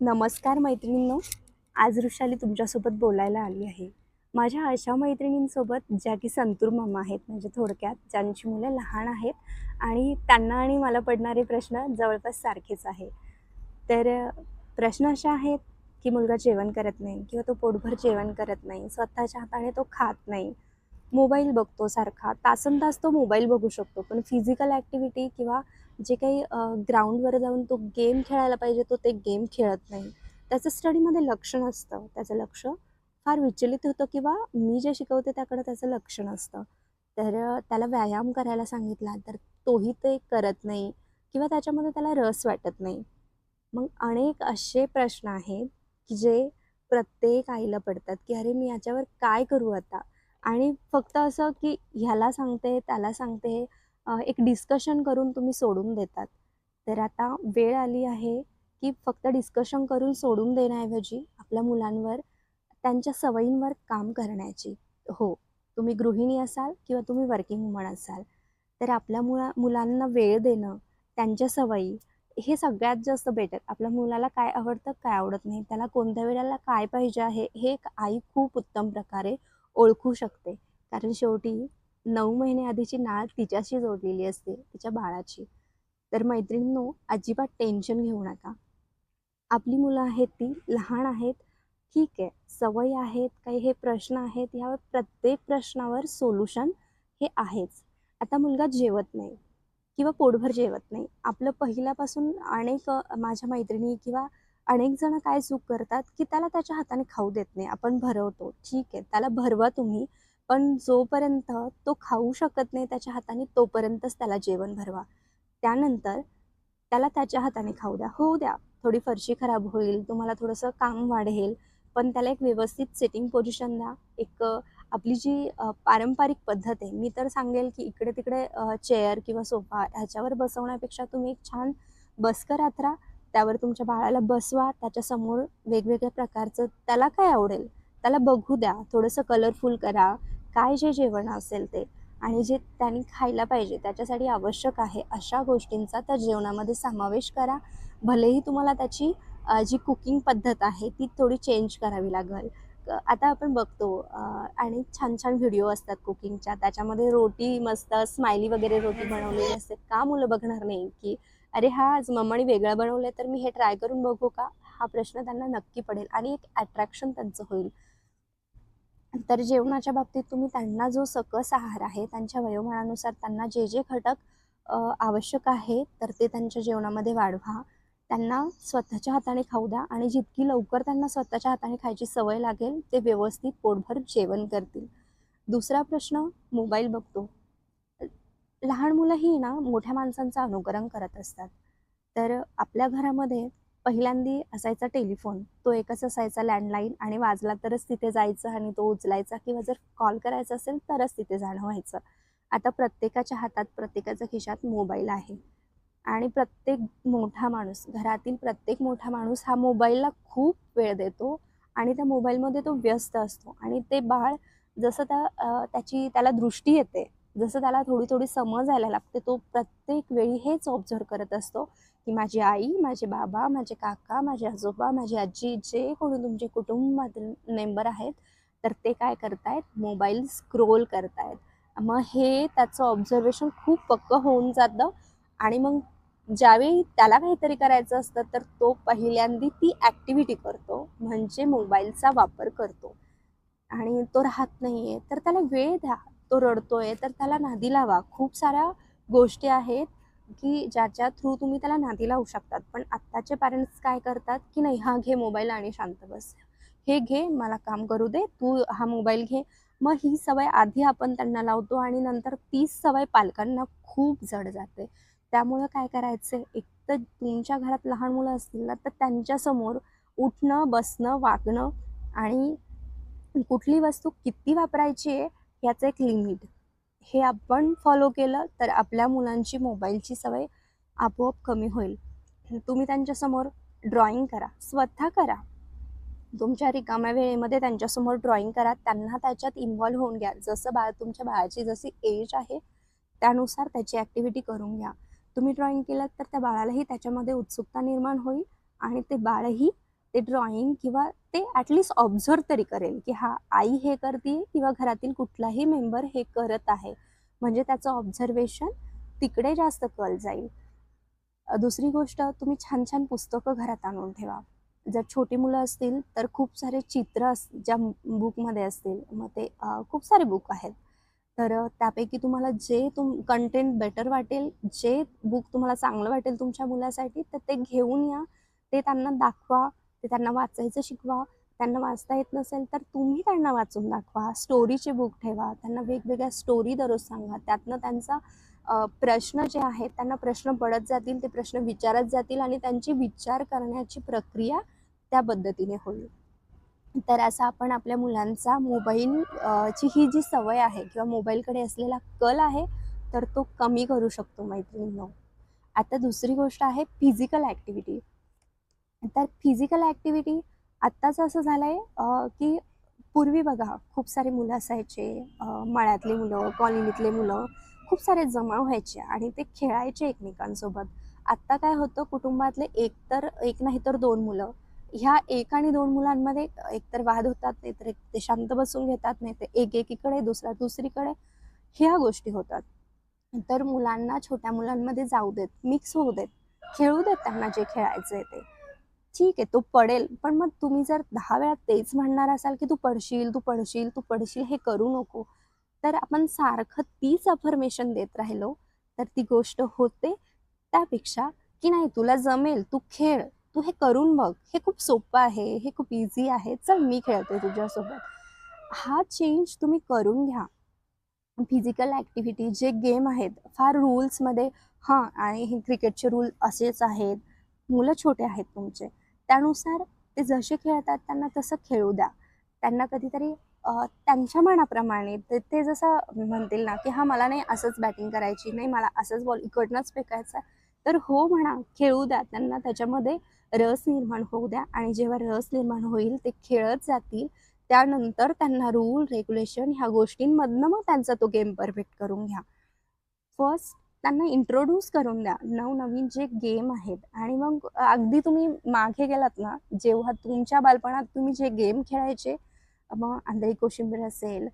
नमस्कार मैत्रिणींनो. आज ऋषाली तुमच्यासोबत बोलायला आली आहे. माझ्या अशा मैत्रिणींसोबत ज्या की संतूर मम्मा आहेत म्हणजे थोडक्यात ज्यांची मुलं लहान आहेत आणि त्यांना आणि मला पडणारे प्रश्न जवळपास सारखेच आहे. तर प्रश्न असे आहेत की मुलगा जेवण करत नाही किंवा तो पोटभर जेवण करत नाही स्वतःच्या हाताने तो खात नाही. मोबाईल बघतो सारखा तासन तास तो मोबाईल बघू शकतो पण फिजिकल ॲक्टिव्हिटी किंवा जे काही ग्राउंडवर जाऊन तो गेम खेळायला पाहिजे तो ते गेम खेळत नाही. त्याचं स्टडीमध्ये लक्ष नसतं. त्याचं लक्ष फार विचलित होतं किंवा मी जे शिकवते त्याकडे त्याचं लक्ष नसतं. तर त्याला व्यायाम करायला सांगितला तर तोही ते करत नाही किंवा त्याच्यामध्ये त्याला रस वाटत नाही. मग अनेक असे प्रश्न आहेत की जे प्रत्येक आईला पडतात की अरे मी याच्यावर काय करू आता? आणि फक्त असं की ह्याला सांगते त्याला सांगते एक डिस्कशन करून तुम्ही सोडून देतात. तर आता वेळ आली आहे की फक्त डिस्कशन करून सोडून देण्याऐवजी आपल्या मुलांवर त्यांच्या सवयींवर काम करण्याची. हो तुम्ही गृहिणी असाल किंवा तुम्ही वर्किंग वुमन असाल तर आपल्या मुला मुलांना वेळ देणं त्यांच्या सवयी हे सगळ्यात जास्त बेटर आपल्या मुलाला काय आवडतं काय आवडत नाही त्याला कोणत्या वेळेला काय पाहिजे आहे हे एक आई खूप उत्तम प्रकारे ओळखू शकते. कारण शेवटी नऊ महिने आधीची नाळ तिच्याशी जोडलेली असते तिच्या बाळाची. तर मैत्रिणींनो अजिबात टेन्शन घेऊ नका. आपली मुलं आहेत ती लहान आहेत. ठीक आहे सवयी आहेत काही हे प्रश्न आहेत ह्या प्रत्येक प्रश्नावर सोल्युशन हे आहेच. आता मुलगा जेवत नाही किंवा पोटभर जेवत नाही. आपलं पहिल्यापासून अनेक माझ्या मैत्रिणी किंवा अनेक जण काय चूक करतात की त्याला त्याच्या हाताने खाऊ देत नाही. आपण भरवतो. ठीक आहे त्याला भरवा तुम्ही. पण जोपर्यंत तो खाऊ शकत नाही त्याच्या हाताने तोपर्यंतच त्याला जेवण भरवा. त्यानंतर त्याला त्याच्या हाताने खाऊ द्या. होऊ द्या थोडी फरशी खराब होईल तुम्हाला थोडंसं काम वाढेल पण त्याला एक व्यवस्थित सेटिंग पोझिशन द्या. एक आपली जी पारंपरिक पद्धत आहे मी तर सांगेल की इकडे तिकडे चेअर किंवा सोफा ह्याच्यावर बसवण्यापेक्षा तुम्ही एक छान बसकर आथरा त्यावर तुमच्या बाळाला बसवा. त्याच्यासमोर वेगवेगळ्या प्रकारचं त्याला काय आवडेल? त्याला बघू द्या. थोडंसं कलरफुल करा. काय जे जेवण असेल ते आणि जे त्यांनी खायला पाहिजे त्याच्यासाठी आवश्यक आहे अशा गोष्टींचा त्या जेवणामध्ये समावेश करा. भलेही तुम्हाला त्याची जी कुकिंग पद्धत आहे ती थोडी चेंज करावी लागेल. आता आपण बघतो आणि छान छान व्हिडिओ असतात कुकिंगच्या त्याच्यामध्ये रोटी मस्त स्माइली वगैरे रोटी बनवलेली असते. का मुलं बघणार नाही की अरे हा आज मम्माने वेगळं बनवलं तर मी हे ट्राय करून बघू का? हा प्रश्न त्यांना नक्की पडेल आणि एक अट्रॅक्शन त्यांचं होईल. तर जेवणाच्या बाबतीत तुम्ही त्यांना जो सकस आहार आहे त्यांच्या वयोमानानुसार त्यांना जे जे घटक आवश्यक आहे तर ते त्यांच्या जेवणामध्ये वाढवा. त्यांना स्वतःच्या हाताने खाऊ द्या आणि जितकी लवकर त्यांना स्वतःच्या हाताने खायची सवय लागेल ते व्यवस्थित पोटभर जेवण करतील. दुसरा प्रश्न मोबाईल बघतो. लहान मुलंही ना मोठ्या माणसांचं अनुकरण करत असतात. तर आपल्या घरामध्ये पहिल्यांदी असायचा टेलिफोन तो एकच असायचा लँडलाईन आणि वाजला तरच तिथे जायचं आणि तो उचलायचा किंवा जर कॉल करायचा असेल तरच तिथे जाणं व्हायचं. आता प्रत्येकाच्या हातात प्रत्येकाच्या खिशात मोबाईल आहे. आणि प्रत्येक मोठा माणूस घरातील प्रत्येक मोठा माणूस हा मोबाईलला खूप वेळ देतो आणि त्या मोबाईलमध्ये तो व्यस्त असतो आणि ते बाळ जसं त्या त्याची त्याला दृष्टी येते जसं त्याला थोडी थोडी समज यायला लागते तो प्रत्येक वेळी हेच ऑब्झर्व करत असतो की माझी आई माझे बाबा माझे काका माझे आजोबा माझी आजी जे कोणी तुमचे कुटुंबातील मेंबर आहेत तर ते काय करतायत? मोबाईल स्क्रोल करतायत. मग हे त्याचं ऑब्झर्वेशन खूप पक्कं होऊन जातं आणि मग ज्यावेळी त्याला काहीतरी करायचं असतं तर तो पहिल्यांदी ती ॲक्टिव्हिटी करतो म्हणजे मोबाईलचा वापर करतो. आणि तो राहत नाही आहे तर त्याला वेळ द्या. तो रडतोय. तर त्याला नादी लावा. खूप साऱ्या गोष्टी आहेत की ज्याच्या थ्रू तुम्ही त्याला नादी लावू शकतात. पण आत्ताचे पॅरेंट्स काय करतात की नाही हा घे मोबाईल आणि शांत बस. हे घे मला काम करू दे तू हा मोबाईल घे. मग ही सवय आधी आपण त्यांना लावतो आणि नंतर तीच सवय पालकांना खूप जड जाते. त्यामुळं काय करायचं? एक तर तुमच्या घरात लहान मुलं असतील ना तर त्यांच्यासमोर उठणं बसणं वागणं आणि कुठली वस्तू किती वापरायची आहे याचं एक लिमिट हे आपण फॉलो केलं तर आपल्या मुलांची मोबाईलची सवय आपोआप कमी होईल. तुम्ही त्यांच्यासमोर ड्रॉइंग करा स्वतः करा. तुमच्या रिकाम्या वेळेमध्ये त्यांच्यासमोर ड्रॉइंग करा त्यांना त्याच्यात इन्व्हॉल्व्ह होऊन घ्या. जसं बाळ तुमच्या बाळाची जशी एज आहे त्यानुसार त्याची ॲक्टिव्हिटी करून घ्या. तुम्ही ड्रॉइंग केलं तर त्या बाळालाही त्याच्यामध्ये उत्सुकता निर्माण होईल आणि ते बाळही ते ड्रॉइंग किंवा ते ॲटलिस्ट ऑब्झर्व तरी करेल की हा आई हे करते किंवा घरातील कुठलाही मेंबर हे करत आहे. म्हणजे त्याचं ऑब्झर्वेशन तिकडे जास्त कल जाईल. दुसरी गोष्ट तुम्ही छान छान पुस्तकं घरात आणून ठेवा. जर छोटी मुलं असतील तर खूप सारे चित्र अस ज्या बुकमध्ये असतील मग ते खूप सारे बुक आहेत. तर त्यापैकी तुम्हाला जे तुम कंटेंट बेटर वाटेल जे बुक तुम्हाला चांगलं वाटेल तुमच्या मुलासाठी तर ते घेऊन या. ते त्यांना दाखवा. ते त्यांना वाचायचं शिकवा. त्यांना वाचता येत नसेल तर तुम्ही त्यांना वाचून दाखवा. स्टोरीचे बुक ठेवा. त्यांना वेगवेगळ्या स्टोरी दररोज सांगा. त्यातनं त्यांचा प्रश्न जे आहेत त्यांना प्रश्न पडत जातील ते प्रश्न विचारत जातील आणि त्यांची विचार करण्याची प्रक्रिया त्या पद्धतीने होईल. तर असं आपण आपल्या मुलांचा मोबाईल ची ही जी सवय आहे किंवा मोबाईलकडे असलेला कल आहे तर तो कमी करू शकतो मैत्रिणींनो. आता दुसरी गोष्ट आहे फिजिकल ॲक्टिव्हिटी. तर फिजिकल ॲक्टिव्हिटी आत्ताचं असं झालं आहे की पूर्वी बघा खूप सारे मुलं असायचे मळ्यातले मळ्यातली मुलं कॉलनीतले मुलं खूप सारे जमा व्हायचे आणि ते खेळायचे एकमेकांसोबत. आत्ता काय होतं कुटुंबातले एक तर एक नाही तर दोन मुलं. ह्या एक आणि दोन मुलांमध्ये एकतर वाद होतात नाही तर एक ते शांत बसून घेतात नाही ते एक एकीकडे दुसरा दुसरीकडे. ह्या गोष्टी होतात. तर मुलांना छोट्या मुलांमध्ये जाऊ देत मिक्स होऊ देत. खेळू देत त्यांना जे खेळायचं आहे ते. ठीक आहे तो पडेल. पण मग तुम्ही जर दहा वेळा तेच म्हणणार असाल की तू पडशील तू पडशील तू पडशील हे करू नको. तर आपण सारखं तीच अफर्मेशन देत राहिलो तर ती गोष्ट होते. त्यापेक्षा की नाही तुला जमेल तू खेळ तू हे करून बघ. हे खूप सोपं आहे हे खूप इझी आहे. चल मी खेळते तुझ्यासोबत. हा चेंज तुम्ही करून घ्या. फिजिकल ॲक्टिव्हिटी जे गेम आहेत फार रूल्समध्ये हां आणि हे क्रिकेटचे रूल असेच आहेत. मुलं छोटे आहेत तुमचे. त्यानुसार ते जसे खेळतात त्यांना तसं खेळू द्या. त्यांना कधीतरी त्यांच्या मनाप्रमाणे ते ते जसं म्हणतील ना की हा मला नाही असंच बॅटिंग करायची नाही मला असंच बॉल इकडनंच फेकायचा आहे. तर हो म्हणा खेळू द्या. त्यांना त्याच्यामध्ये रस निर्माण होऊ द्या आणि जेव्हा रस निर्माण होईल ते खेळत जातील. त्यानंतर त्यांना रूल रेग्युलेशन ह्या गोष्टींमधनं मग त्यांचा तो गेम परफेक्ट करून घ्या. फर्स्ट त्यांना इंट्रोड्यूस करून द्या. नवनवीन जे गेम आहेत. आणि मग अगदी तुम्ही मागे गेलात ना जेव्हा तुमच्या बालपणात तुम्ही जे गेम खेळायचे मग आंधळी कोशिंबीर असेल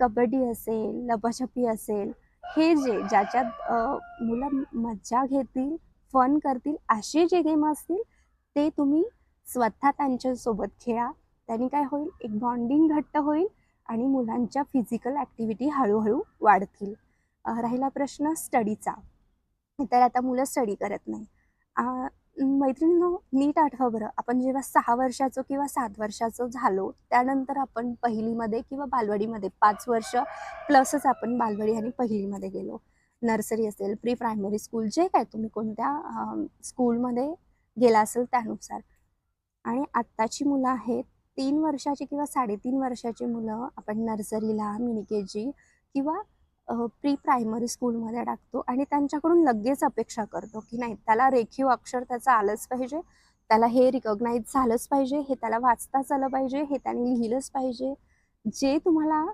कबड्डी असेल लपाछपी असेल हे जे ज्याच्यात मुलं मज्जा घेतील फन करतील असे जे गेम असतील ते तुम्ही स्वतः त्यांच्यासोबत खेळा. त्यांनी काय होईल? एक बॉन्डिंग घट्ट होईल आणि मुलांच्या फिजिकल ॲक्टिव्हिटी हळूहळू वाढतील. राहिला प्रश्न स्टडीचा तर आता मुलं स्टडी करत नाही मैत्रिणींनो नीट आठवा बरं. आपण जेव्हा सहा वर्षाचं किंवा सात वर्षाचं झालो त्यानंतर आपण पहिलीमध्ये किंवा बालवाडीमध्ये पाच वर्ष प्लसच आपण बालवाडी आणि पहिलीमध्ये गेलो. नर्सरी असेल प्री प्रायमरी स्कूल जे काय तुम्ही कोणत्या स्कूलमध्ये गेला असेल त्यानुसार. आणि आत्ताची मुलं आहेत तीन वर्षाची किंवा साडेतीन वर्षाची मुलं आपण नर्सरीला मिनी के जी किंवा प्री प्रायमरी स्कूलमध्ये टाकतो आणि त्यांच्याकडून लगेच अपेक्षा करतो की नाही त्याला रेखीव अक्षर त्याचं आलंच पाहिजे त्याला हे रिकॉग्नाईज झालंच पाहिजे हे त्याला वाचताच आलं पाहिजे हे त्याने लिहिलंच पाहिजे. जे तुम्हाला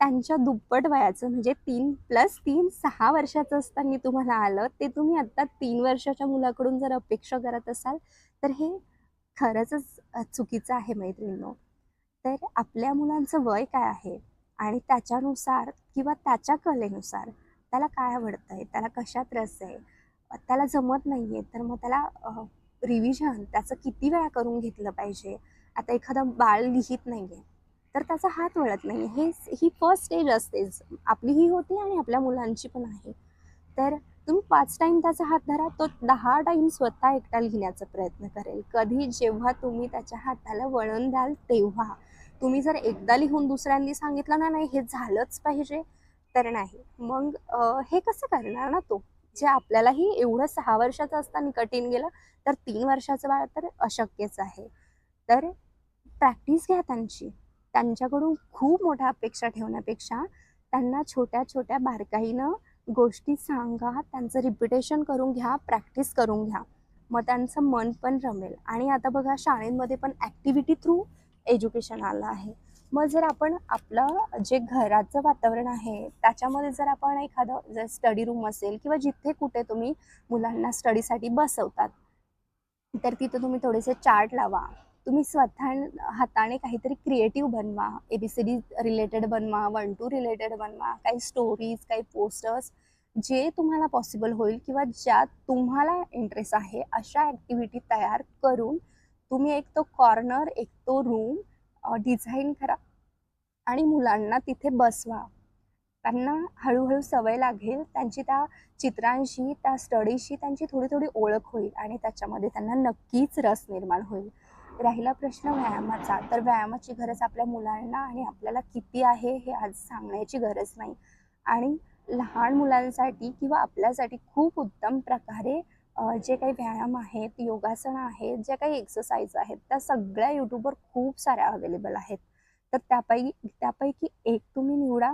त्यांच्या दुप्पट वयाचं म्हणजे तीन प्लस तीन सहा वर्षाचं असताना तुम्हाला आलं ते तुम्ही आत्ता तीन वर्षाच्या मुलाकडून जर अपेक्षा करत असाल तर हे खरंच चुकीचं आहे मैत्रिणींनो. तर आपल्या मुलांचं वय काय आहे? आणि त्याच्यानुसार किंवा त्याच्या कलेनुसार त्याला काय आवडतं आहे त्याला कशात रस आहे त्याला जमत नाही आहे तर मग त्याला रिव्हिजन त्याचं किती वेळा करून घेतलं पाहिजे? आता एखादं बाळ लिहित नाही आहे तर त्याचा हात वळत नाही हे ही फर्स्ट स्टेज असतेच. आपलीही होती आणि आपल्या मुलांची पण आहे. तर तुम्ही पाच टाईम त्याचा हात धरा तो दहा टाईम स्वतः एकटा लिहिण्याचा प्रयत्न करेल. कधी जेव्हा तुम्ही त्याच्या हाताला वळण द्याल तेव्हा. तुम्ही जर एकदा लिहून दुसऱ्यांनी सांगितलं ना नाही हे झालंच पाहिजे तर नाही. मग हे कसं करणार ना तो? जे आपल्यालाही एवढं सहा वर्षाचं असताना कठीण गेलं तर तीन वर्षाचं बाळ तर अशक्यच आहे. तर प्रॅक्टिस घ्या त्यांची. त्यांच्याकडून खूप मोठ्या अपेक्षा ठेवण्यापेक्षा त्यांना छोट्या छोट्या बारकाईनं गोष्टी सांगा त्यांचं रिपिटेशन करून घ्या प्रॅक्टिस करून घ्या. मग त्यांचं मन पण रमेल. आणि आता बघा शाळेमध्ये पण ॲक्टिव्हिटी थ्रू एज्युकेशन आलं आहे. मग जर आपण आपलं जे घराचं वातावरण आहे त्याच्यामध्ये जर आपण एखादं जर स्टडी रूम असेल किंवा जिथे कुठे तुम्ही मुलांना स्टडीसाठी बसवतात तर तिथं तुम्ही थोडेसे चार्ट लावा. तुम्ही स्वतः हाताने काहीतरी क्रिएटिव्ह बनवा. A B C D related बनवा वन टू रिलेटेड बनवा काही स्टोरीज काही पोस्टर्स जे तुम्हाला पॉसिबल होईल किंवा ज्यात तुम्हाला इंटरेस्ट आहे अशा ॲक्टिव्हिटी तयार करून तुम्ही एक तो कॉर्नर एक तो रूम डिझाईन करा. आणि मुलांना तिथे बसवा. त्यांना हळूहळू सवय लागेल त्यांची त्या चित्रांशी त्या स्टडीशी त्यांची थोडी थोडी ओळख होईल आणि त्याच्यामध्ये त्यांना नक्कीच रस निर्माण होईल. राहिला प्रश्न व्यायामाचा. तर व्यायामाची गरज आपल्या मुलांना आणि आपल्याला किती आहे हे आज सांगण्याची गरज नाही. आणि लहान मुलांसाठी किंवा आपल्यासाठी खूप उत्तम प्रकारे जे काही व्यायाम आहेत योगासनं आहेत ज्या काही एक्सरसाइज आहेत त्या सगळ्या यूट्यूबवर खूप साऱ्या अवेलेबल आहेत. तर त्यापैकी त्यापैकी एक तुम्ही निवडा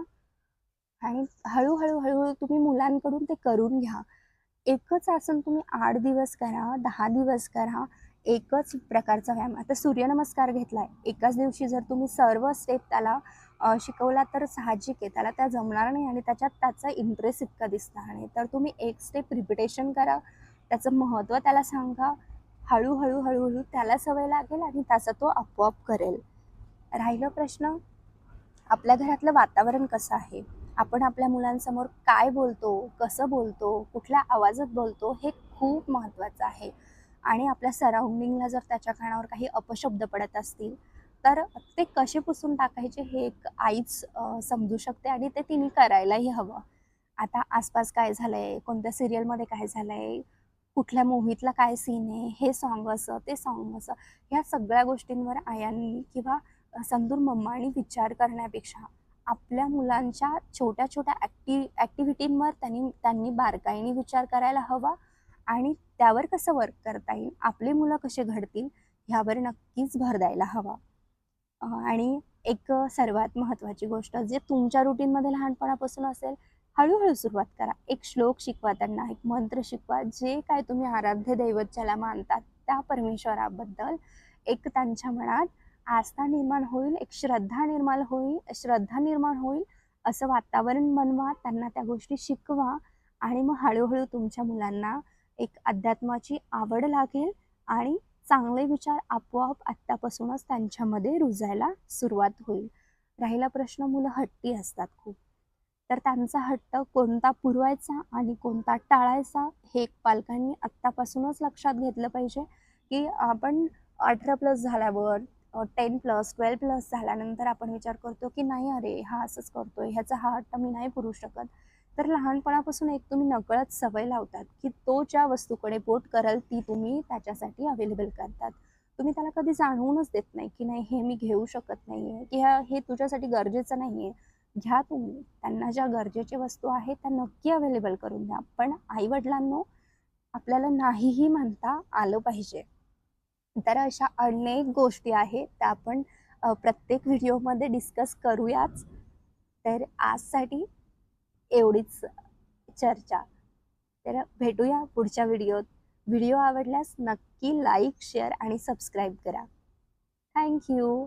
आणि हळूहळू हळूहळू तुम्ही मुलांकडून ते करून घ्या. एकच आसन तुम्ही आठ दिवस करा दहा दिवस करा एकच प्रकारचा व्यायाम. आता सूर्यनमस्कार घेतलाय. एकाच दिवशी जर तुम्ही सर्व स्टेप त्याला शिकवला तर साहजिक आहे. त्याला त्या जमणार नाही आणि त्याच्यात त्याचा इंटरेस्ट इतका दिसणार नाही. तर तुम्ही एक स्टेप रिपिटेशन करा. त्याचं महत्त्व त्याला सांगा. हळूहळू हळूहळू त्याला सवय लागेल आणि त्याचा तो आपोआप करेल. राहिलं प्रश्न? आपल्या घरातलं वातावरण कसं आहे? आपण आपल्या मुलांसमोर काय बोलतो? कसं बोलतो? कुठल्या आवाजात बोलतो? हे खूप महत्त्वाचं आहे. आणि आपल्या सराउंडिंगला जर त्याच्या कानावर काही अपशब्द पडत असतील तर ते कसे पुसून टाकायचे हे एक आईच समजू शकते आणि ते तिने करायलाही हवं. आता आसपास काय झालंय? कोणत्या सिरियलमध्ये काय झालंय? कुठल्या मूव्हीतला काय सीन आहे हे सॉन्ग असं ते सॉन्ग असं ह्या सगळ्या गोष्टींवर आयांनी किंवा संदूर मम्मानी विचार करण्यापेक्षा आपल्या मुलांच्या छोट्या छोट्या ॲक्टि ॲक्टिव्हिटींवर त्यांनी त्यांनी बारकाईने विचार करायला हवा आणि त्यावर कसं वर्क करता येईल आपली मुलं कसे घडतील ह्यावर नक्कीच भर द्यायला हवा. आणि एक सर्वात महत्त्वाची गोष्ट जे तुमच्या रुटीनमध्ये लहानपणापासून असेल हळूहळू सुरुवात करा. एक श्लोक शिकवा त्यांना एक मंत्र शिकवा. जे काय तुम्ही आराध्य दैवत ज्याला मानतात त्या परमेश्वराबद्दल एक त्यांच्या मनात आस्था निर्माण होईल एक श्रद्धा निर्माण होईल श्रद्धा निर्माण होईल असं वातावरण बनवा त्यांना त्या गोष्टी शिकवा आणि मग हळूहळू तुमच्या मुलांना एक अध्यात्माची आवड लागेल आणि चांगले विचार आपोआप आत्तापासूनच त्यांच्यामध्ये रुजायला सुरुवात होईल. राहिला प्रश्न मुलं हट्टी असतात खूप. तर त्यांचा हट्ट कोणता पुरवायचा आणि कोणता टाळायचा हे एक पालकांनी आत्तापासूनच लक्षात घेतलं पाहिजे की आपण अठरा प्लस झाल्यावर टेन प्लस ट्वेल्व प्लस झाल्यानंतर आपण विचार करतो की नाही अरे हा असंच करतोय ह्याचा हा हट्ट मी नाही पुरू शकत. तर लहानपणापासून एक तुम्ही नकळत सवय लावतात की तो ज्या वस्तूकडे बोट करल ती तुम्ही त्याच्यासाठी अवेलेबल करतात. तुम्ही त्याला कधी जाणवूनच देत नाही की नाही हे मी घेऊ शकत नाही आहे की हे तुझ्यासाठी गरजेचं नाही आहे घ्या तुम्ही. त्यांना ज्या गरजेच्या वस्तू आहेत त्या नक्की अवेलेबल करून द्या. पण आईवडिलांनो आपल्याला नाहीही म्हणता आलं पाहिजे. तर अशा अनेक गोष्टी आहेत त्या आपण प्रत्येक व्हिडिओमध्ये डिस्कस करूयाच. तर आजसाठी एवढीच चर्चा. तर भेटूया पुढच्या व्हिडिओत. व्हिडिओ आवडल्यास नक्की लाईक शेअर आणि सबस्क्राईब करा. Thank you